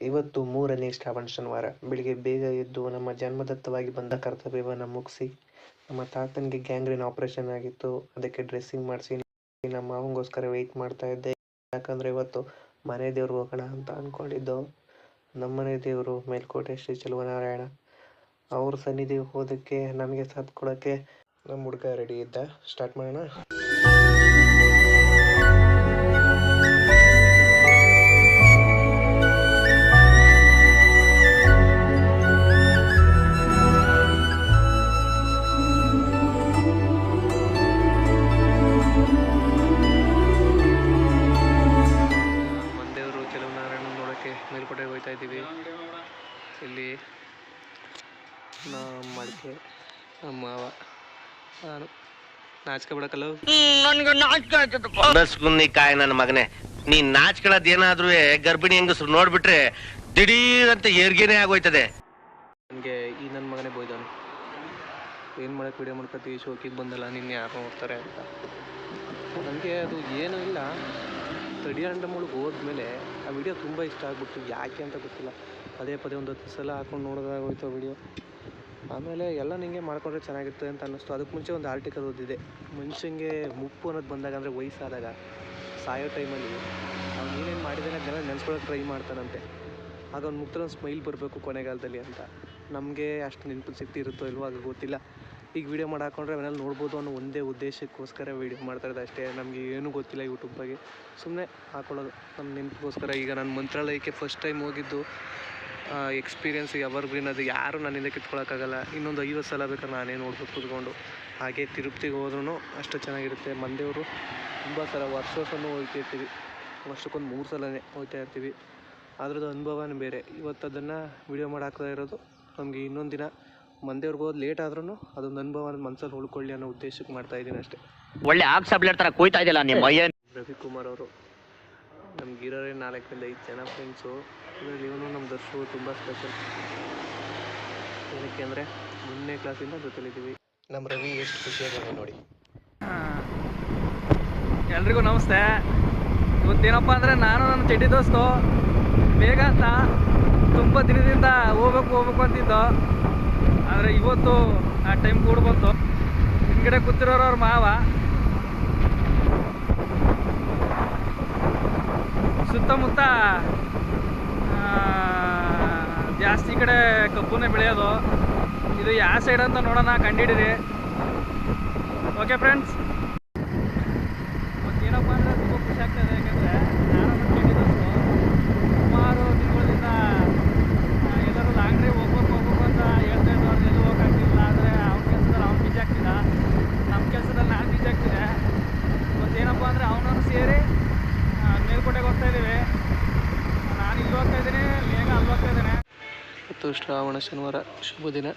ಇವತ್ತು ಮೂರನೇ ಶ್ರಾವಣ ಶನಿವಾರ. ಬೆಳಿಗ್ಗೆ ಬೇಗ ಎದ್ದು ನಮ್ಮ ಜನ್ಮದತ್ತವಾಗಿ ಬಂದ ಕರ್ತವ್ಯವನ್ನು ಮುಗಿಸಿ ನಮ್ಮ ತಾತನಿಗೆ ಗ್ಯಾಂಗ್ರೀನ್ ಆಪರೇಷನ್ ಆಗಿತ್ತು. ಅದಕ್ಕೆ ಡ್ರೆಸ್ಸಿಂಗ್ ಮಾಡಿಸಿ ನಮ್ಮ ಮಾವಂಗೋಸ್ಕರ ವೆಯ್ಟ್ ಮಾಡ್ತಾ ಇದ್ದೆ. ಯಾಕಂದರೆ ಇವತ್ತು ಮನೆ ದೇವ್ರು ಹೋಗೋಣ ಅಂತ ಅಂದ್ಕೊಂಡಿದ್ದು ನಮ್ಮನೆ ದೇವರು ಮೇಲ್ಕೋಟೆ ಶ್ರೀ ಚಲುವನಾರಾಯಣ. ಅವ್ರ ಸನ್ನಿಧಿ ಹೋದಕ್ಕೆ, ನಮಗೆ ಸಾಥ್ ಕೊಡೋಕ್ಕೆ ನಮ್ಮ ಹುಡುಗ ರೆಡಿ ಇದ್ದ. ಸ್ಟಾರ್ಟ್ ಮಾಡೋಣ. ನಾಚಿಕೆ ಬಿಡಕ್ಕಲ್ಲ ಬಸ್ಗುನ್ನಿ ಕಾಯ ನನ್ನ ಮಗನೇ. ನೀನ್ ನಾಚ್ಕೊಳ್ಳೋದ್ ಏನಾದ್ರೂ ಗರ್ಭಿಣಿ ಹೆಂಗಸ್ರು ನೋಡ್ಬಿಟ್ರೆ ದಿಢೀರ್ ಅಂತ ಏರ್ಗೇನೆ ಆಗೋಯ್ತದೆ. ನನಗೆ ಈ ನನ್ನ ಮಗನೇ ಬೋಯ್ದವನು ಏನು ಮಾಡಕ್ಕೆ ವಿಡಿಯೋ ಮಾಡ್ಕೊತೀವಿ ಶೋಕಿಗೆ ಬಂದಲ್ಲ ನಿನ್ನೆ ಯಾರು ನೋಡ್ತಾರೆ ಅಂತ. ನನಗೆ ಅದು ಏನೂ ಇಲ್ಲ. ತಡಿಯಂಡ ಮುಳುಗ್ ಹೋದ್ಮೇಲೆ ಆ ವಿಡಿಯೋ ತುಂಬ ಇಷ್ಟ ಆಗ್ಬಿಟ್ಟು ಯಾಕೆ ಅಂತ ಗೊತ್ತಿಲ್ಲ. ಪದೇ ಪದೇ ಒಂದು ಹತ್ತು ಸಲ ಹಾಕೊಂಡು ನೋಡೋದಾಗೋಯ್ತು ಆ ವಿಡಿಯೋ ಆಮೇಲೆ ಎಲ್ಲ ನಿಂಗೆ ಮಾಡಿಕೊಂಡ್ರೆ ಚೆನ್ನಾಗಿರುತ್ತೆ ಅಂತ ಅನ್ನಿಸ್ತು. ಅದಕ್ಕೆ ಮುಂಚೆ ಒಂದು ಆರ್ಟಿಕಲ್ ಓದಿದೆ. ಮನುಷ್ಯಂಗೆ ಮುಪ್ಪು ಅನ್ನೋದು ಬಂದಾಗ ಅಂದರೆ ವಯಸ್ಸಾದಾಗ, ಸಾಯೋ ಟೈಮಲ್ಲಿ ಅವ್ನು ಏನೇನು ಮಾಡಿದಾನೆ ಜನ ನೆನೆಸ್ಕೊಳಕ್ಕೆ ಟ್ರೈ ಮಾಡ್ತಾನಂತೆ. ಆಗ ಅವ್ನು ಮುಕ್ತರ ಒಂದು ಸ್ಮೈಲ್ ಬರಬೇಕು ಕೊನೆಗಾಲದಲ್ಲಿ ಅಂತ. ನಮಗೆ ಅಷ್ಟು ನೆನಪು ಶಕ್ತಿ ಇರುತ್ತೋ ಇಲ್ವೋ ಅದು ಗೊತ್ತಿಲ್ಲ. ಈಗ ವೀಡಿಯೋ ಮಾಡಿ ಹಾಕೊಂಡ್ರೆ ಅವನ್ನೆಲ್ಲ ನೋಡ್ಬೋದು ಅನ್ನೋ ಒಂದೇ ಉದ್ದೇಶಕ್ಕೋಸ್ಕರ ವೀಡಿಯೋ ಮಾಡ್ತಾ ಇರೋದು ಅಷ್ಟೇ. ನಮಗೆ ಏನೂ ಗೊತ್ತಿಲ್ಲ ಯೂಟ್ಯೂಬ್ ಬಗ್ಗೆ. ಸುಮ್ಮನೆ ಹಾಕೊಳ್ಳೋದು. ನಮ್ಮ ನೆನಪಿಗೋಸ್ಕರ ಈಗ ನಾನು ಮಂತ್ರಾಲಯಕ್ಕೆ ಫಸ್ಟ್ ಟೈಮ್ ಹೋಗಿದ್ದು ಎಕ್ಸ್ಪೀರಿಯನ್ಸ್ ಗ್ರೀನ್ ಅದು ಯಾರು ನನ್ನಿಂದ ಕಿತ್ಕೊಳ್ಳೋಕ್ಕಾಗಲ್ಲ ಇನ್ನೊಂದು ಐವತ್ತು ಸಲ ಬೇಕಾದ್ರೆ ನಾನೇ ನೋಡ್ಬೋದು ಕೂತ್ಕೊಂಡು ಹಾಗೆ ತಿರುಪ್ತಿಗೆ ಹೋದ್ರೂ ಅಷ್ಟು ಚೆನ್ನಾಗಿರುತ್ತೆ. ಮಂದೇವರು ತುಂಬ ಸಲ ವರ್ಷ ವರ್ಷವೂ ಹೋಗ್ತಾ ಇರ್ತೀವಿ. ವರ್ಷಕ್ಕೊಂದು ಮೂರು ಸಲನೇ ಹೋಗ್ತಾ ಇರ್ತೀವಿ. ಅದ್ರದ್ದು ಅನುಭವನೇ ಬೇರೆ. ಇವತ್ತು ಅದನ್ನು ವಿಡಿಯೋ ಮಾಡಾಕ್ತಾ ಇರೋದು ನಮಗೆ ಇನ್ನೊಂದು ದಿನ. ಮಂದೇವ್ರಿಗೆ ಹೋದ್ ಲೇಟ್ ಆದ್ರೂ ಅದೊಂದು ಅನುಭವ ಮನಸ್ಸಲ್ಲಿ ಉಳ್ಕೊಳ್ಳಿ ಅನ್ನೋ ಉದ್ದೇಶಕ್ಕೆ ಮಾಡ್ತಾ ಇದ್ದೀನಿ ಅಷ್ಟೇ. ಒಳ್ಳೆ ಆಕ್ಸಬ್ಲೇಟ್ ತರ ಕೂಯ್ತಾ ಇದೆಯಲ್ಲ ನಿಮ್ಮ ರವಿಕುಮಾರ್ ಅವರು. ನಮ್ಗೆ ಇರೋರೇ ನಾಲ್ಕರಿಂದ ಐದು ಜನ ಫ್ರೆಂಡ್ಸು ಇದರಲ್ಲಿ ಇವನು ನಮ್ಮ ದರ್ಶು ತುಂಬ ಸ್ಪೆಷಲ್ ಏನಕ್ಕೆ ಅಂದರೆ ಮೊನ್ನೆ ಕ್ಲಾಸಿಂದ ಜೊತೆಲಿದ್ದೀವಿ. ನಮ್ಮ ರವಿ ಎಷ್ಟು ಖುಷಿಯಾಗಿದೆ ನೋಡಿ. ಎಲ್ರಿಗೂ ನಮಸ್ತೆ. ಇವತ್ತೇನಪ್ಪ ಅಂದರೆ ನಾನು ನನ್ನ ಚಡ್ಡಿ ದೋಸ್ತು ಬೇಗ ಅಂತ. ತುಂಬ ದಿನದಿಂದ ಹೋಗ್ಬೇಕು ಹೋಗ್ಬೇಕು ಅಂತಿದ್ದು. ಆದರೆ ಇವತ್ತು ಆ ಟೈಮ್ ಕೂಡ ಬಂತು ಹಿಂದ್ಗಡೆ ಕೂತಿರೋರು ಅವ್ರ ಮಾವ. ಸುತ್ತಮುತ್ತ ಜಾಸ್ತಿ ಕಡೆ ಕಬ್ಬುನೇ ಬೆಳೆಯೋದು. ಇದು ಯಾವ ಸೈಡ್ ಅಂತ ನೋಡೋಣ ಕಂಡಿಡಿರಿ. ಓಕೆ ಫ್ರೆಂಡ್ಸ್ ಮತ್ತೇನಪ್ಪ ಅಂದರೆ ತುಂಬ ಖುಷಿ ಆಗ್ತದೆ ಯಾಕಂದರೆ ನಾನು ಕೇಳಿದಷ್ಟು ಸುಮಾರು ತಿಂಗಳಿಂದ ಎಲ್ಲರೂ ಲಾಂಗ್ರಿ ಹೋಗ್ಬೇಕು ಹೋಗ್ಬೇಕು ಅಂತ ಹೇಳ್ತಾ ಇದ್ದು ಅವ್ರು ಎಲ್ಲೂ ಹೋಗೋಕ್ಕಾಗ್ತಿಲ್ಲ ಆದರೆ ಅವ್ನ ಕೆಲಸದಲ್ಲಿ ಅವ್ನು ಬಿಜಿ ಆಗ್ತಿದ್ದ ನಮ್ಮ ಕೆಲಸದಲ್ಲಿ ನಾನು ಬಿಜಿ ಆಗ್ತಿದ್ದೆ ಮತ್ತೇನಪ್ಪ ಅಂದರೆ ಅವನನ್ನು ಸೇರಿ ಆ, ಮೇಲ್ಕೋಟೆಗೆ ಹೋಗ್ತಾ ಇದ್ದೀವಿ ನಾನು ಇಲ್ಲಿ ಹೋಗ್ತಾ ಇದ್ದೀನಿ ಮೇಘ ಅಲ್ಲಿ ಹೋಗ್ತಾ ಇದ್ದಾನೆ ಇವತ್ತು ಶ್ರಾವಣ ಶನಿವಾರ ಶುಭ ದಿನ.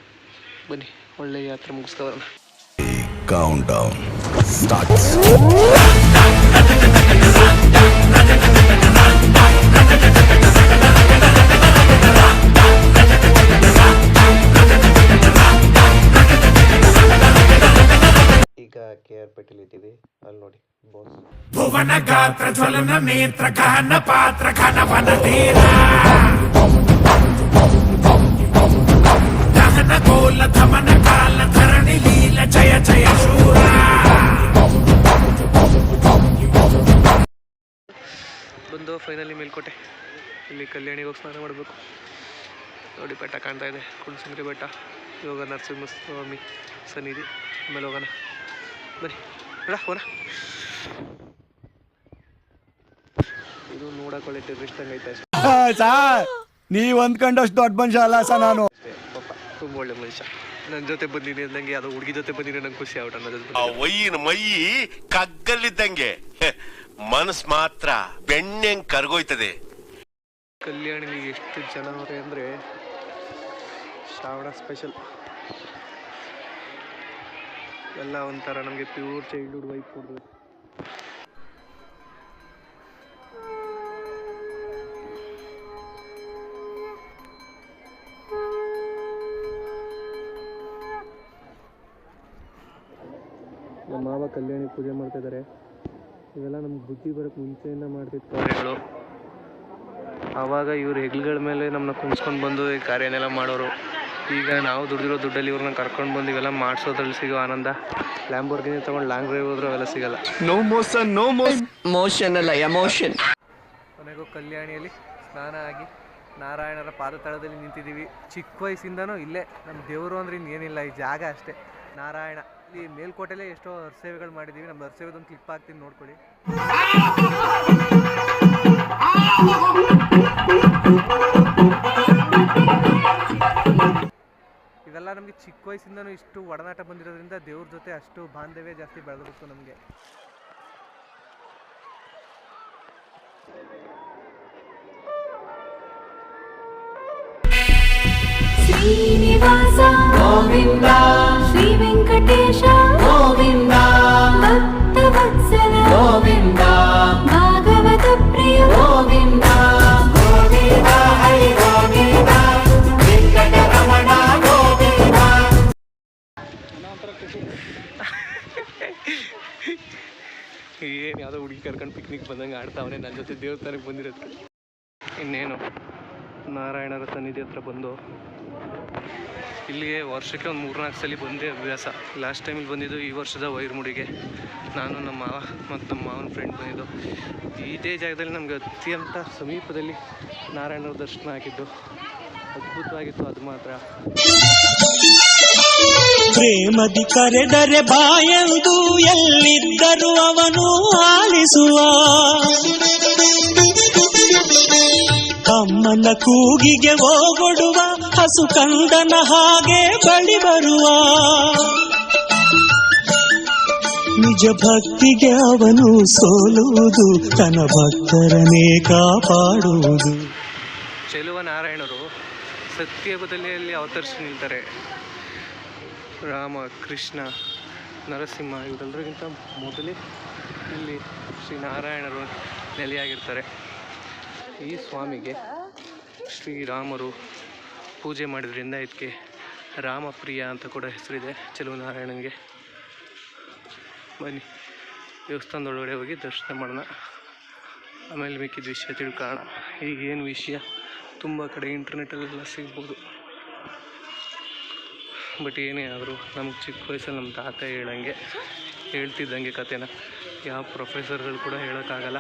ಬನ್ನಿ ಒಳ್ಳೆ ಯಾತ್ರೆ ಮುಗಿಸ್ಕೊಬರೋಣ starts. ಈಗ ಕೆ ಆರ್ ಪೇಟೆಲಿದ್ದೀವಿ ಅಲ್ಲಿ ನೋಡಿ ಬಾಸ್ ಭುವನ ಗಾತ್ರ ಜ್ವಲನ ನೇತ್ರ ಗಹನ ಪಾತ್ರ ಘನವನ ತೀರ. ದಹನ ಗೋಲ ಧಮನ ಕಾಲ ಧರಣಿ ಲೀಲ ಜಯ ಜಯ ಶೂರ. ಬಂದು ಫೈನಲಿ ಮೇಲ್ಕೋಟೆ. ಇಲ್ಲಿ ಕಲ್ಯಾಣಿಗೆ ಹೋಗಿ ಸ್ನಾನ ಮಾಡಬೇಕು. ನೋಡಿ ಬೆಟ್ಟ ಕಾಣ್ತಾ ಇದೆ. ಕುಣಸಿಂಗ್ರಿ ಬೆಟ್ಟ. ಯೋಗ ನರಸಿಂಹಸ್ವಾಮಿ ಸನ್ನಿಧಿ. ಆಮೇಲೆ ಹೋಗೋಣ. ಬನ್ನಿ. ಬೇಡ ಹೋಗೋಣ. ಇದು ನೋಡಕೊಳ್ಳಿ ಟೆರಿಸ್ಟ್ ನೀ ಐತೆ ಅಷ್ಟೇ ಅಂದ್ಕೊಂಡಷ್ಟು ದೊಡ್ಡ ಮನುಷ್ಯ ಅಲ್ಲ ಸರ್ ನಾನು. ತುಂಬ ಒಳ್ಳೆ ಮನುಷ್ಯ. ನನ್ನ ಜೊತೆ ಬಂದಿನಿ ಅಂದಂಗೆ ಅದು ಹುಡುಗಿ ಜೊತೆ ಬಂದಿನಿ ನಂಗೆ ಖುಷಿ ಆಗ್ಬಿಟ್ಟು ಅನ್ನೋದು ಆ ಒಯ್ಯಿನ ಮೈ ಕಗ್ಗಲ್ಲಿದ್ದಂಗೆ. ಮನಸ್ ಮಾತ್ರ ಬೆಣ್ಣೆಂಗ್ ಕರ್ಗೋಯ್ತದೆ. ಕಲ್ಯಾಣಿಲಿ ಎಷ್ಟು ಜನ ಅವ್ರೆ ಅಂದ್ರೆ ಶ್ರಾವಣ ಸ್ಪೆಷಲ್ ಎಲ್ಲ ಒಂಥರ ನಮಗೆ ಪ್ಯೂರ್ ಚೈಲ್ಡ್ಹುಡ್ ವೈಫ್ ಕೊಡ್ಬೇಕು ಕಲ್ಯಾಣಿ ಪೂಜೆ ಮಾಡ್ತಾ ಇದ್ದಾರೆ. ಇವೆಲ್ಲ ನಮ್ಗೆ ಬುದ್ಧಿ ಬರೋಕ್ಕೆ ಮುಂಚೆಯಿಂದ ಮಾಡ್ತಿತ್ತು ಕಾರ್ಯಗಳು. ಆವಾಗ ಇವ್ರು ಹೆಗ್ಲುಗಳ ಮೇಲೆ ನಮ್ಮನ್ನ ಕುಣಿಸ್ಕೊಂಡು ಬಂದು ಈ ಕಾರ್ಯನೆಲ್ಲ ಮಾಡೋರು. ಈಗ ನಾವು ದುಡ್ದಿರೋ ದುಡ್ಡಲ್ಲಿ ಇವ್ರನ್ನ ಕರ್ಕೊಂಡು ಬಂದು ಇವೆಲ್ಲ ಮಾಡಿಸೋದ್ರಲ್ಲಿ ಸಿಗೋ ಆನಂದ. ಲ್ಯಾಂಬೋರ್ಗಿನಿ ತಗೊಂಡು ಲಾಂಗ್ ಡ್ರೈವ್ ಹೋದ್ರೆ ಅವೆಲ್ಲ ಸಿಗಲ್ಲ. ನೋ ಮೋಷನ್ ಅಲ್ಲ ಎಮೋಷನ್ ಕೊನೆಗೂ ಕಲ್ಯಾಣಿಯಲ್ಲಿ ಸ್ನಾನ ಆಗಿ ನಾರಾಯಣರ ಪಾದತಳದಲ್ಲಿ ನಿಂತಿದ್ದೀವಿ. ಚಿಕ್ಕ ವಯಸ್ಸಿಂದನೂ ಇಲ್ಲೇ. ನಮ್ಮ ದೇವರು ಅಂದ್ರೆ ಇನ್ನೇನಿಲ್ಲ ಈ ಜಾಗ ಅಷ್ಟೇ. ನಾರಾಯಣ. ಇಲ್ಲಿ ಮೇಲ್ಕೋಟೆಲೆ ಎಷ್ಟೋ ಸೇವೆಗಳು ಮಾಡಿದ್ದೀವಿ. ನಮ್ಮ ಸೇವೆದೊಂದು ಕ್ಲಿಪ್ ಹಾಕ್ತೀನಿ, ನೋಡ್ಕೊಳ್ಳಿ. ಇದೆಲ್ಲ ನಮಗೆ ಚಿಕ್ಕ ವಯಸ್ಸಿಂದನೂ ಇಷ್ಟು ಒಡನಾಟ ಬಂದಿರೋದ್ರಿಂದ ದೇವ್ರ ಜೊತೆ ಅಷ್ಟು ಬಾಂಧವ್ಯ ಜಾಸ್ತಿ ಬೆಳೆದಿತ್ತು ನಮಗೆ. ಶ್ರೀನಿವಾಸ ಗೋವಿಂದ. ಏನು ಯಾವುದೋ ಹುಡುಗಿ ಕರ್ಕೊಂಡು ಪಿಕ್ನಿಕ್ ಬಂದಂಗೆ ಆಡ್ತಾವನೆ ನನ್ನ ಜೊತೆ ದೇವಸ್ಥಾನಕ್ಕೆ ಬಂದಿರೋದು ಇನ್ನೇನು? ನಾರಾಯಣರ ಸನ್ನಿಧಿ ಹತ್ರ ಬಂದು. ಇಲ್ಲಿಗೆ ವರ್ಷಕ್ಕೆ ಒಂದು ಮೂರ್ನಾಲ್ಕು ಸಲ ಬಂದೇ ಅಭ್ಯಾಸ. ಲಾಸ್ಟ್ ಟೈಮಿಗೆ ಬಂದಿದ್ದು ಈ ವರ್ಷದ ವೈರ್ಮುಡಿಗೆ ನಾನು ನಮ್ಮ ಮಾವ ಮತ್ತು ನಮ್ಮ ಮಾವನ ಫ್ರೆಂಡ್ ಬಂದಿದ್ದು. ಇದೇ ಜಾಗದಲ್ಲಿ ನಮಗೆ ಅತ್ಯಂತ ಸಮೀಪದಲ್ಲಿ ನಾರಾಯಣರ ದರ್ಶನ ಆಗಿದ್ದು. ಅದ್ಭುತವಾಗಿತ್ತು, ಅದು ಮಾತ್ರ. ಪ್ರೇಮದಿ ಕರೆದರೆ ಬಾಯಂದು ಎಲ್ಲಿದ್ದರೂ ಅವನು ಆಲಿಸುವ. ಅಮ್ಮನ ಕೂಗಿಗೆ ಹೋಗೊಡುವ, ಹಸು ಕಂದನ ಹಾಗೆ ಬಳಿ ಬರುವ. ನಿಜ ಭಕ್ತಿಗೆ ಅವನು ಸೋಲುವುದು, ತನ್ನ ಭಕ್ತರನೇ ಕಾಪಾಡುವುದು. ಚೆಲುವ ನಾರಾಯಣರು ಸತ್ಯಯುಗದಲ್ಲಿ ಅವತರಿಸಿ ನಿಲ್ತಾರೆ ರಾಮ, ಕೃಷ್ಣ, ನರಸಿಂಹ ಇವರೆಲ್ಲರಿಗಿಂತ ಮೊದಲೇ ಇಲ್ಲಿ ಶ್ರೀ ನಾರಾಯಣರು ನೆಲೆಯಾಗಿರ್ತಾರೆ. ಈ ಸ್ವಾಮಿಗೆ ಶ್ರೀರಾಮರು ಪೂಜೆ ಮಾಡಿದ್ರಿಂದ ಇದಕ್ಕೆ ರಾಮಪ್ರಿಯ ಅಂತ ಕೂಡ ಹೆಸರಿದೆ. ಚೆಲುವ ನಾರಾಯಣನಿಗೆ. ಬನ್ನಿ, ದೇವಸ್ಥಾನದೊಳಗಡೆ ಹೋಗಿ ದರ್ಶನ ಮಾಡೋಣ. ಆಮೇಲೆ ಬೇಕಿದ್ದ ವಿಷಯ ತಿಳ್ಕೊಳ್ಳೋಣ. ಈಗೇನು ವಿಷಯ? ತುಂಬ ಕಡೆ ಇಂಟರ್ನೆಟಲ್ಲೆಲ್ಲ ಸಿಗ್ಬೋದು. ಬಟ್ ಏನೇ ಆದರೂ ನಮ್ಗೆ ಚಿಕ್ಕ ವಯಸ್ಸಲ್ಲಿ ನಮ್ಮ ತಾತ ಹೇಳಂಗೆ ಹೇಳ್ತಿದ್ದಂಗೆ ಕತೆನ. ಯಾವ ಪ್ರೊಫೆಸರ್ಗಳು ಕೂಡ ಹೇಳೋಕ್ಕಾಗಲ್ಲ.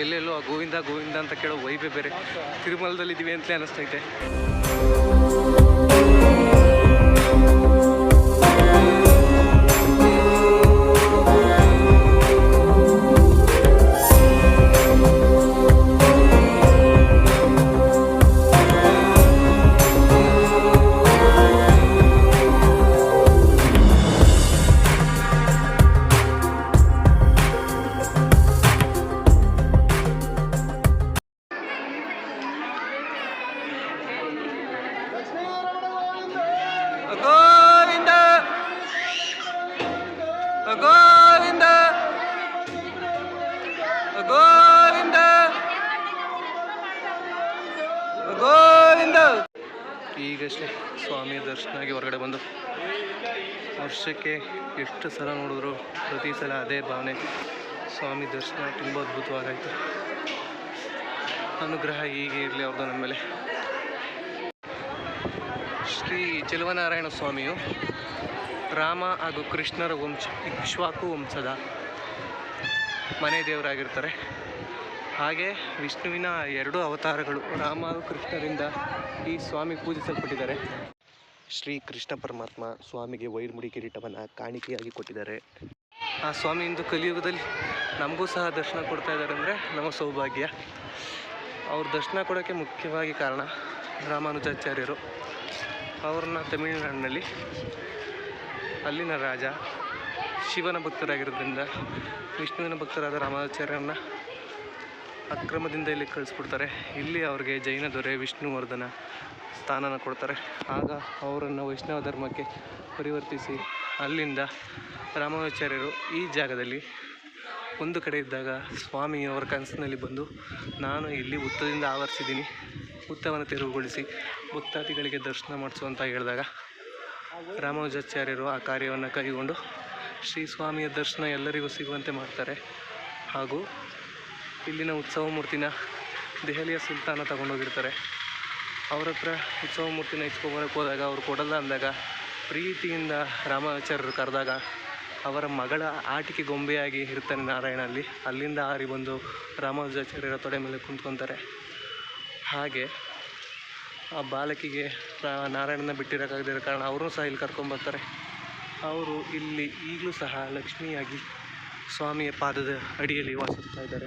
ಎಲ್ಲೆಲ್ಲೋ ಆ ಗೋವಿಂದ ಗೋವಿಂದ ಅಂತ ಕೇಳೋ ವೈಬೇ ಬೇರೆ. ತಿರುಮಲದಲ್ಲಿದ್ದೀವಿ ಅಂತಲೇ ಅನ್ನಿಸ್ತೈತೆ ಸ್ವಾಮಿ ದರ್ಶನ ಆಗಿ ಹೊರಗಡೆ ಬಂದು ವರ್ಷಕ್ಕೆ ಎಷ್ಟು ಸಲ ನೋಡಿದ್ರು ಪ್ರತಿ ಸಲ ಅದೇ ಭಾವನೆ. ಸ್ವಾಮಿ ದರ್ಶನ ತುಂಬ ಅದ್ಭುತವಾಗಾಯಿತು. ಅನುಗ್ರಹ ಹೀಗೆ ಇರಲಿ ಅವ್ರದ್ದು ನಮ್ಮ ಮೇಲೆ. ಶ್ರೀ ಚೆಲುವನಾರಾಯಣ ಸ್ವಾಮಿಯು ರಾಮ ಹಾಗೂ ಕೃಷ್ಣರ ವಂಶ, ಇಕ್ಷ್ವಾಕು ವಂಶದ ಮನೆ ದೇವರಾಗಿರ್ತಾರೆ. ಹಾಗೆ ವಿಷ್ಣುವಿನ ಎರಡು ಅವತಾರಗಳು ರಾಮ ಹಾಗೂ ಕೃಷ್ಣರಿಂದ ಈ ಸ್ವಾಮಿ ಪೂಜಿಸಲ್ಪಟ್ಟಿದ್ದಾರೆ. ಶ್ರೀ ಕೃಷ್ಣ ಪರಮಾತ್ಮ ಸ್ವಾಮಿಗೆ ವೈರ್ಮುಡಿ ಕಿರೀಟವನ್ನು ಕಾಣಿಕೆಯಾಗಿ ಕೊಟ್ಟಿದ್ದಾರೆ. ಆ ಸ್ವಾಮಿ ಇಂದು ಕಲಿಯುಗದಲ್ಲಿ ನಮಗೂ ಸಹ ದರ್ಶನ ಕೊಡ್ತಾ ಇದ್ದಾರೆ ಅಂದರೆ ನಮ್ಮ ಸೌಭಾಗ್ಯ. ಅವ್ರ ದರ್ಶನ ಕೊಡೋಕ್ಕೆ ಮುಖ್ಯವಾಗಿ ಕಾರಣ ರಾಮಾನುಜಾಚಾರ್ಯರು. ಅವ್ರನ್ನ ತಮಿಳುನಾಡಿನಲ್ಲಿ ಅಲ್ಲಿನ ರಾಜ ಶಿವನ ಭಕ್ತರಾಗಿರೋದ್ರಿಂದ ವಿಷ್ಣುವಿನ ಭಕ್ತರಾದ ರಾಮಾಚಾರ್ಯರನ್ನ ಅಕ್ರಮದಿಂದ ಇಲ್ಲಿ ಕಳಿಸ್ಬಿಡ್ತಾರೆ. ಇಲ್ಲಿ ಅವ್ರಿಗೆ ಜೈನ ದೊರೆ ವಿಷ್ಣುವರ್ಧನ ಸ್ಥಾನನ ಕೊಡ್ತಾರೆ. ಆಗ ಅವರನ್ನು ವೈಷ್ಣವ ಧರ್ಮಕ್ಕೆ ಪರಿವರ್ತಿಸಿ ಅಲ್ಲಿಂದ ರಾಮಾಚಾರ್ಯರು ಈ ಜಾಗದಲ್ಲಿ ಒಂದು ಕಡೆ ಇದ್ದಾಗ ಸ್ವಾಮಿ ಅವರ ಕನಸಿನಲ್ಲಿ ಬಂದು, ನಾನು ಇಲ್ಲಿ ಹುತ್ತದಿಂದ ಆವರಿಸಿದ್ದೀನಿ. ಹುತ್ತವನ್ನು ತೆರವುಗೊಳಿಸಿ ಭಕ್ತಾದಿಗಳಿಗೆ ದರ್ಶನ ಮಾಡಿಸು ಅಂತ ಹೇಳಿದಾಗ ರಾಮಾನುಜಾಚಾರ್ಯರು ಆ ಕಾರ್ಯವನ್ನು ಕೈಗೊಂಡು ಶ್ರೀ ಸ್ವಾಮಿಯ ದರ್ಶನ ಎಲ್ಲರಿಗೂ ಸಿಗುವಂತೆ ಮಾಡ್ತಾರೆ. ಹಾಗೂ ಇಲ್ಲಿನ ಉತ್ಸವ ಮೂರ್ತಿನ ದೆಹಲಿಯ ಸುಲ್ತಾನ ತಗೊಂಡೋಗಿರ್ತಾರೆ. ಅವ್ರ ಹತ್ರ ಉತ್ಸವ ಮೂರ್ತಿನ ಇಸ್ಕೊಬರಕ್ಕೆ ಹೋದಾಗ ಅವ್ರು ಕೊಡಲ್ಲ ಅಂದಾಗ ಪ್ರೀತಿಯಿಂದ ರಾಮಾಚಾರ್ಯರು ಕರೆದಾಗ ಅವರ ಮಗಳ ಆಟಿಕೆ ಗೊಂಬೆಯಾಗಿ ಇರ್ತಾನೆ ನಾರಾಯಣ ಅಲ್ಲಿ ಅಲ್ಲಿಂದ ಹಾರಿ ಬಂದು ರಾಮಾಚಾರ್ಯರ ತೊಡೆ ಮೇಲೆ ಕುಂತ್ಕೊತಾರೆ. ಹಾಗೆ ಆ ಬಾಲಕಿಗೆ ನಾರಾಯಣನ ಬಿಟ್ಟಿರೋಕ್ಕಾಗದಿರೋ ಕಾರಣ ಅವರು ಸಹ ಇಲ್ಲಿ ಕರ್ಕೊಂಬರ್ತಾರೆ ಅವರು ಇಲ್ಲಿ ಈಗಲೂ ಸಹ ಲಕ್ಷ್ಮಿಯಾಗಿ ಸ್ವಾಮಿಯ ಪಾದದ ಅಡಿಯಲ್ಲಿ ವಾಸಿಸ್ತಾ ಇದ್ದಾರೆ.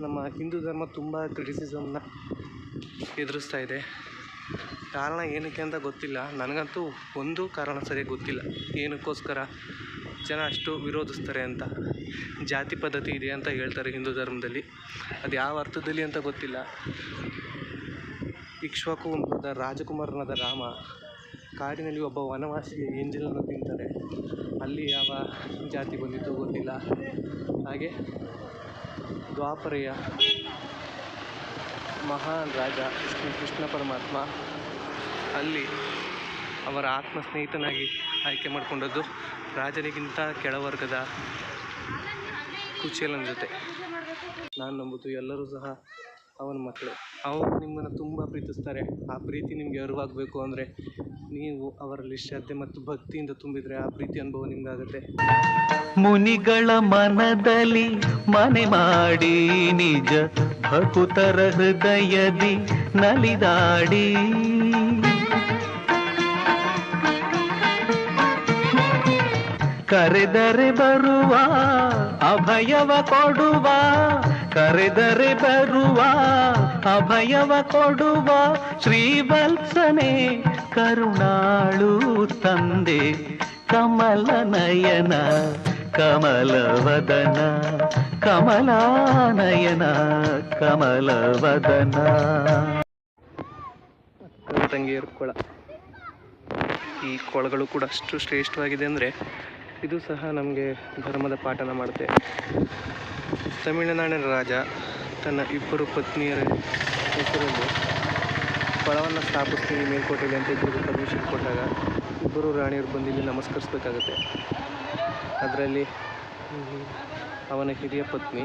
ನಮ್ಮ ಹಿಂದೂ ಧರ್ಮ ತುಂಬ ಕ್ರಿಟಿಸಿಸಮ್ನ ಎದುರಿಸ್ತಾ ಇದೆ. ಕಾರಣ ಏನಕ್ಕೆ ಅಂತ ಗೊತ್ತಿಲ್ಲ. ನನಗಂತೂ ಒಂದು ಕಾರಣ ಸರಿಯಾಗಿ ಗೊತ್ತಿಲ್ಲ. ಏನಕ್ಕೋಸ್ಕರ ಜನ ಅಷ್ಟು ವಿರೋಧಿಸ್ತಾರೆ ಅಂತ. ಜಾತಿ ಪದ್ಧತಿ ಇದೆ ಅಂತ ಹೇಳ್ತಾರೆ ಹಿಂದೂ ಧರ್ಮದಲ್ಲಿ. ಅದು ಯಾವ ಅರ್ಥದಲ್ಲಿ ಅಂತ ಗೊತ್ತಿಲ್ಲ. ಇಕ್ಷ್ವಾಕು ಎಂಬುದ ರಾಜಕುಮಾರನಾದ ರಾಮ ಕಾಡಿನಲ್ಲಿ ಒಬ್ಬ ವನವಾಸಿ ಏಂಜಲನ್ನು ತಿಂತಾರೆ. ಅಲ್ಲಿ ಯಾವ ಜಾತಿ ಬಂದಿತ್ತೋ ಗೊತ್ತಿಲ್ಲ. ಹಾಗೆ ದ್ವಾಪರೆಯ ಮಹಾನ್ ರಾಜ ಶ್ರೀ ಕೃಷ್ಣ ಪರಮಾತ್ಮ ಅಲ್ಲಿ ಅವರ ಆತ್ಮ ಸ್ನೇಹಿತನಾಗಿ ಆಯ್ಕೆ ಮಾಡಿಕೊಂಡದ್ದು ರಾಜನಿಗಿಂತ ಕೆಳವರ್ಗದ ಕುಚೇಲನ ಜೊತೆ. ನಾನು ನಂಬುದು ಎಲ್ಲರೂ ಸಹ ಅವನ ಮಕ್ಕಳು. ಅವರು ನಿಮ್ಮನ್ನು ತುಂಬ ಪ್ರೀತಿಸ್ತಾರೆ. ಆ ಪ್ರೀತಿ ನಿಮಗೆ ಅರಿವಾಗಬೇಕು ಅಂದರೆ ನೀವು ಅವರಲ್ಲಿ ಶ್ರದ್ಧೆ ಮತ್ತು ಭಕ್ತಿಯಿಂದ ತುಂಬಿದ್ರೆ ಆ ಪ್ರೀತಿ ಅನುಭವ ನಿಮ್ಗಾಗುತ್ತೆ. ಮುನಿಗಳ ಮನದಲ್ಲಿ ಮನೆ ಮಾಡಿ ನಿಜ ಭಕುತರ ಹೃದಯದಿ ನಲಿದಾಡಿ. ಕರೆದರೆ ಬರುವ ಅಭಯವ ಕೊಡುವ, ಕರೆದರೆ ಬರುವ ಅಭಯವ ಕೊಡುವ ಶ್ರೀವತ್ಸನೆ ಕರುಣಾಳು ತಂದೆ ಕಮಲ ನಯನ ಕಮಲವದನ, ಕಮಲಾನಯನ, ಕಮಲವದನ. ತಂಗಿಯರ ಕೊಳ. ಈ ಕೊಳಗಳು ಕೂಡ ಅಷ್ಟು ಶ್ರೇಷ್ಠವಾಗಿದೆ ಅಂದರೆ ಇದು ಸಹ ನಮಗೆ ಧರ್ಮದ ಪಾಠನ ಮಾಡುತ್ತೆ. ತಮಿಳುನಾಡಿನ ರಾಜ, ತನ್ನ ಇಬ್ಬರು ಪತ್ನಿಯರ ಹೆಸರಲ್ಲಿ ಕೊಳವನ್ನು ಸ್ಥಾಪಿಸ್ತೀನಿ ಮೇಲ್ಕೋಟೆಯಲ್ಲಿ ಅಂತ ಇಬ್ಬರಿಗೂ ಪರ್ಮಿಷನ್ ಕೊಟ್ಟಾಗ ಇಬ್ಬರು ರಾಣಿಯರು ಬಂದು ಇಲ್ಲಿ ನಮಸ್ಕರಿಸ್ಬೇಕಾಗತ್ತೆ. ಅದರಲ್ಲಿ ಅವನ ಹಿರಿಯ ಪತ್ನಿ,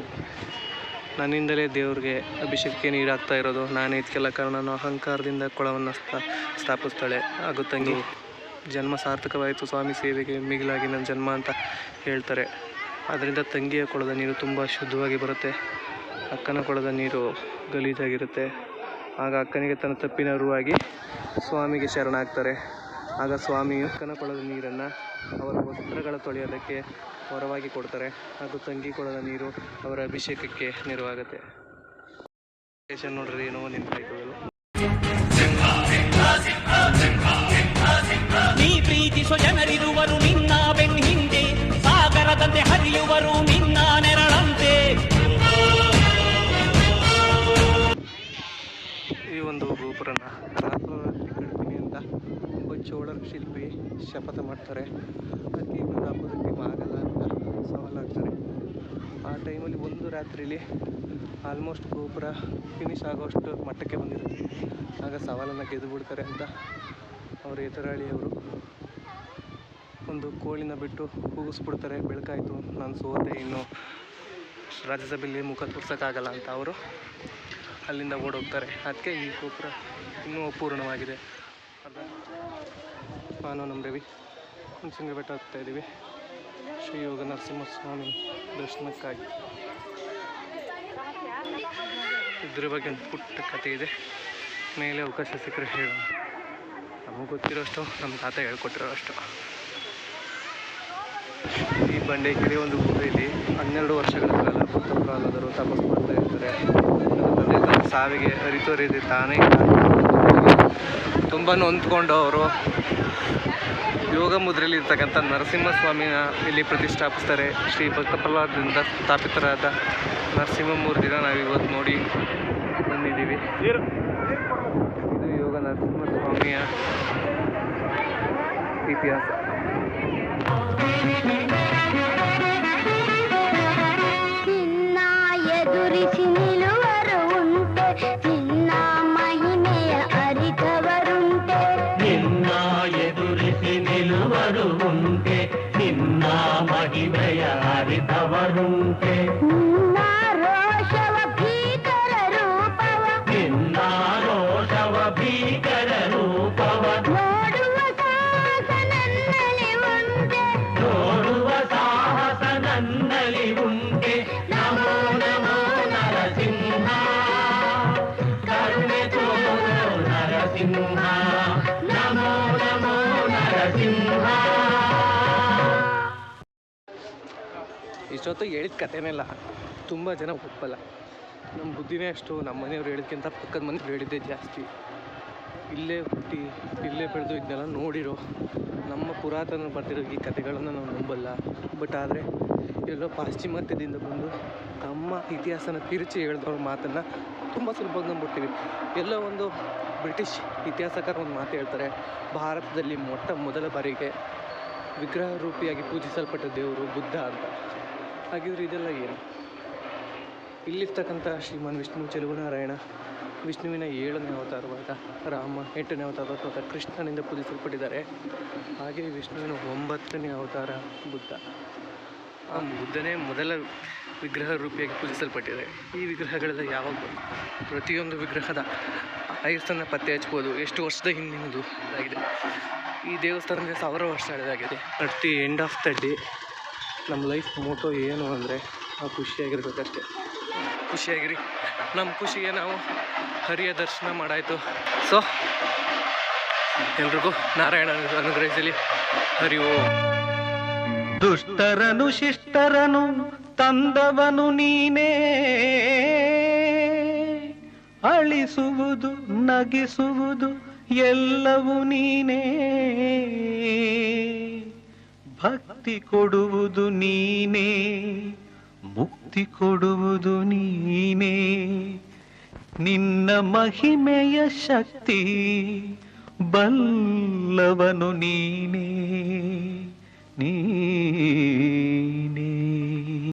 ನನ್ನಿಂದಲೇ ದೇವ್ರಿಗೆ ಅಭಿಷೇಕಕ್ಕೆ ನೀಡಾಗ್ತಾ ಇರೋದು. ನಾನು ಇದಕ್ಕೆಲ್ಲ ಕಾರಣ. ಅಹಂಕಾರದಿಂದ ಕೊಳವನ್ನು ಸ್ಥಾ, ಸ್ಥಾಪಿಸ್ತಾಳೆ. ಹಾಗೂ ತಂಗಿ ಜನ್ಮ ಸಾರ್ಥಕವಾಯಿತು. ಸ್ವಾಮಿ ಸೇವೆಗೆ ಮಿಗಿಲಾಗಿ ನನ್ನ ಜನ್ಮ ಅಂತ ಹೇಳ್ತಾರೆ. ಅದರಿಂದ ತಂಗಿಯ ಕೊಳದ ನೀರು ತುಂಬ ಶುದ್ಧವಾಗಿ ಬರುತ್ತೆ. ಅಕ್ಕನ ಕೊಳದ ನೀರು ಗಲೀಜಾಗಿರುತ್ತೆ. ಆಗ ಅಕ್ಕನಿಗೆ ತನ್ನ ತಪ್ಪಿನ ಅರಿವಾಗಿ ಸ್ವಾಮಿಗೆ ಶರಣಾಗ್ತಾರೆ. ಆಗ ಸ್ವಾಮಿಯು ಅಕ್ಕನ ಕೊಳದ ನೀರನ್ನು ಅವರ ವಸ್ತ್ರಗಳ ತೊಳೆಯೋದಕ್ಕೆ ಹೊರವಾಗಿ ಕೊಡ್ತಾರೆ. ಹಾಗೂ ತಂಗಿ ಕೊಳದ ನೀರು ಅವರ ಅಭಿಷೇಕಕ್ಕೆ ನೆರವಾಗುತ್ತೆ. ನೋಡ್ರಿ, ಏನೋ ನಿಂತಾಯ್ತದಲ್ಲ ನೀ ಪ್ರೀತಿಸುವ ಜನರಿರುವರು ನಿನ್ನ ಒಂದು ಗೋಪುರನ ರಾತ್ರಿ ಕಟ್ತೀನಿ ಅಂತ ಒಬ್ಬ ಚೋಳರ ಶಿಲ್ಪಿ ಶಪಥ ಮಾಡ್ತಾರೆ. ಅದಕ್ಕೆ ಇನ್ನೊಂದು ಹಬ್ಬದಲ್ಲಿ ನೀವು ಆಗಲ್ಲ ಅಂತ ಸವಾಲಾಗ್ತಾರೆ ಆ ಟೈಮಲ್ಲಿ ಒಂದು ರಾತ್ರಿಲಿ ಆಲ್ಮೋಸ್ಟ್ ಗೋಪುರ ಫಿನಿಶ್ ಆಗೋಷ್ಟು ಮಟ್ಟಕ್ಕೆ ಬಂದಿರುತ್ತೆ. ಆಗ ಸವಾಲನ್ನು ಗೆದ್ದು ಬಿಡ್ತಾರೆ ಅಂತ ಅವರ ಎದುರಾಳಿಯವರು ಒಂದು ಕೋಳಿನ ಬಿಟ್ಟು ಕೂಗಿಸ್ಬಿಡ್ತಾರೆ. ಬೆಳಕಾಯಿತು, ನಾನು ಸೋತೆ ಇನ್ನು ರಾಜ್ಯಸಭೆಯಲ್ಲಿ ಮುಖ ತೋರ್ಸೋಕ್ಕಾಗಲ್ಲ ಅಂತ ಅವರು ಅಲ್ಲಿಂದ ಓಡೋಗ್ತಾರೆ. ಅದಕ್ಕೆ ಈ ಗೋಪುರ ಇನ್ನೂ ಅಪೂರ್ಣವಾಗಿದೆ. ಅದು ನಾನು, ನಮ್ಮ ರವಿ ಹುಣಸಿಂಗ ಬೆಟ್ಟ ಹೋಗ್ತಾ ಇದ್ದೀವಿ. ಶ್ರೀ ಯೋಗ ನರಸಿಂಹಸ್ವಾಮಿ ದರ್ಶನಕ್ಕಾಗಿ. ಇದ್ರ ಬಗ್ಗೆ ಒಂದು ಪುಟ್ಟ ಕಥೆ ಇದೆ. ಮೇಲೆ ಅವಕಾಶ ಸಿಕ್ಕರೆ ಹೇಳೋಣ. ನಮಗೆ ಗೊತ್ತಿರೋಷ್ಟು, ನಮ್ಮ ತಾತ ಹೇಳ್ಕೊಟ್ಟಿರೋ ಅಷ್ಟು ಈ ಬಂಡೆಕೆರೆ ಒಂದು ಗುಹೆಯಲ್ಲಿ ಹನ್ನೆರಡು ವರ್ಷಗಳ ಕಾಲ ಬುದ್ಧ ಪ್ರಹ್ಲಾದರು ತಪಸ್ಸು ಮಾಡ್ತಾ ಇರ್ತಾರೆ. ಬಂಡೆ ಸಾವಿಗೆ ಅರಿತೋರಿದೆ ತಾನೇ ತುಂಬ ನೊಂದ್ಕೊಂಡು ಅವರು ಯೋಗ ಮುದ್ರೆಯಲ್ಲಿ ಇರ್ತಕ್ಕಂಥ ನರಸಿಂಹಸ್ವಾಮಿನ ಇಲ್ಲಿ ಪ್ರತಿಷ್ಠಾಪಿಸ್ತಾರೆ. ಶ್ರೀ ಭಕ್ತ ಪ್ರಹ್ಲಾದದಿಂದ ಸ್ಥಾಪಿತರಾದ ನರಸಿಂಹಮೂರ್ತಿನ ನಾವು ಇವತ್ತು ನೋಡಿ ಬಂದಿದ್ದೀವಿ. ಇದು ಯೋಗ ನರಸಿಂಹಸ್ವಾಮಿಯ ಇತಿಹಾಸ. Mm-hmm. ಇಷ್ಟೊತ್ತು ಹೇಳಿದ ಕಥೆನೆಲ್ಲ ತುಂಬ ಜನ ಒಪ್ಪಲ್ಲ. ನಮ್ಮ ಬುದ್ಧಿನೇ ಅಷ್ಟು ನಮ್ಮ ಮನೆಯವ್ರು ಹೇಳಿದ್ಕಿಂತ ಪಕ್ಕದ ಮನೆಯವ್ರು ಹೇಳಿದ್ದೆ ಜಾಸ್ತಿ. ಇಲ್ಲೇ ಹುಟ್ಟಿ, ಇಲ್ಲೇ ಬೆಳೆದು ಇದನ್ನೆಲ್ಲ ನೋಡಿರೋ ನಮ್ಮ ಪುರಾತನ ಬರ್ತಿರೋ ಈ ಕಥೆಗಳನ್ನು ನಾವು ನಂಬಲ್ಲ. ಬಟ್ ಆದರೆ ಎಲ್ಲೋ ಪಾಶ್ಚಿಮಾತ್ಯದಿಂದ ಬಂದು ನಮ್ಮ ಇತಿಹಾಸನ ತಿರುಚಿ ಹೇಳಿದವ್ರ ಮಾತನ್ನು ತುಂಬ ಸುಲಭವಾಗಿ ನಂಬಿಡ್ತೀವಿ ಎಲ್ಲೋ ಒಂದು ಬ್ರಿಟಿಷ್ ಇತಿಹಾಸಕಾರ ಒಂದು ಮಾತು ಹೇಳ್ತಾರೆ, ಭಾರತದಲ್ಲಿ ಮೊಟ್ಟ ಮೊದಲ ಬಾರಿಗೆ ವಿಗ್ರಹ ರೂಪಿಯಾಗಿ ಪೂಜಿಸಲ್ಪಟ್ಟ ದೇವರು ಬುದ್ಧ ಅಂತ. ಹಾಗಿದ್ರೆ ಇದೆಲ್ಲ ಏನು? ಇಲ್ಲಿರ್ತಕ್ಕಂಥ ಶ್ರೀಮಾನ್ ವಿಷ್ಣು, ಚೆಲುವನಾರಾಯಣ, ವಿಷ್ಣುವಿನ ಏಳನೇ ಅವತಾರವಾದ ರಾಮ ಎಂಟನೇ ಅವತಾರವಾದ ಕೃಷ್ಣನಿಂದ ಪೂಜಿಸಲ್ಪಟ್ಟಿದ್ದಾರೆ. ಹಾಗೆ ವಿಷ್ಣುವಿನ ಒಂಬತ್ತನೇ ಅವತಾರ ಬುದ್ಧ. ಆ ಬುದ್ಧನೇ ಮೊದಲ ವಿಗ್ರಹ ರೂಪಿಯಾಗಿ ಪೂಜಿಸಲ್ಪಟ್ಟಿದೆ. ಈ ವಿಗ್ರಹಗಳೆಲ್ಲ ಯಾವಾಗ ಪ್ರತಿಯೊಂದು ವಿಗ್ರಹದ ಆಯುಸ್ಸನ್ನು ಪತ್ತೆ ಹಚ್ಬೋದು ಎಷ್ಟು ವರ್ಷದ ಹಿಂದಿನದು ಆಗಿದೆ ಈ ದೇವಸ್ಥಾನಕ್ಕೆ ಸಾವಿರ ವರ್ಷ ಹಳೆದಾಗಿದೆ at end of the day ನಮ್ಮ ಲೈಫ್ ಮೋಟೋ ಏನು ಅಂದರೆ ನಾವು ಖುಷಿಯಾಗಿರ್ಬೇಕಷ್ಟೇ. ಖುಷಿಯಾಗಿರಿ. ನಮ್ಮ ಖುಷಿಗೆ ನಾವು ಹರಿಯ ದರ್ಶನ ಮಾಡಾಯಿತು. ಸೊ ಎಲ್ರಿಗೂ ನಾರಾಯಣ ಅನುಗ್ರಹಿಸಲಿ. ಹರಿವು ಓಂ. ದುಷ್ಟರನು ಶಿಷ್ಟರನು ತಂದವನು ನೀನೇ. ಅಳಿಸುವುದು ನಗಿಸುವುದು ಎಲ್ಲವೂ ನೀನೇ. ಭಕ್ತಿ ಕೊಡುವುದು ನೀನೇ ಮುಕ್ತಿ ಕೊಡುವುದು ನೀನೇ. ನಿನ್ನ ಮಹಿಮೆಯ ಶಕ್ತಿ ಬಲ್ಲವನು ನೀನೇ ನೀನೇ.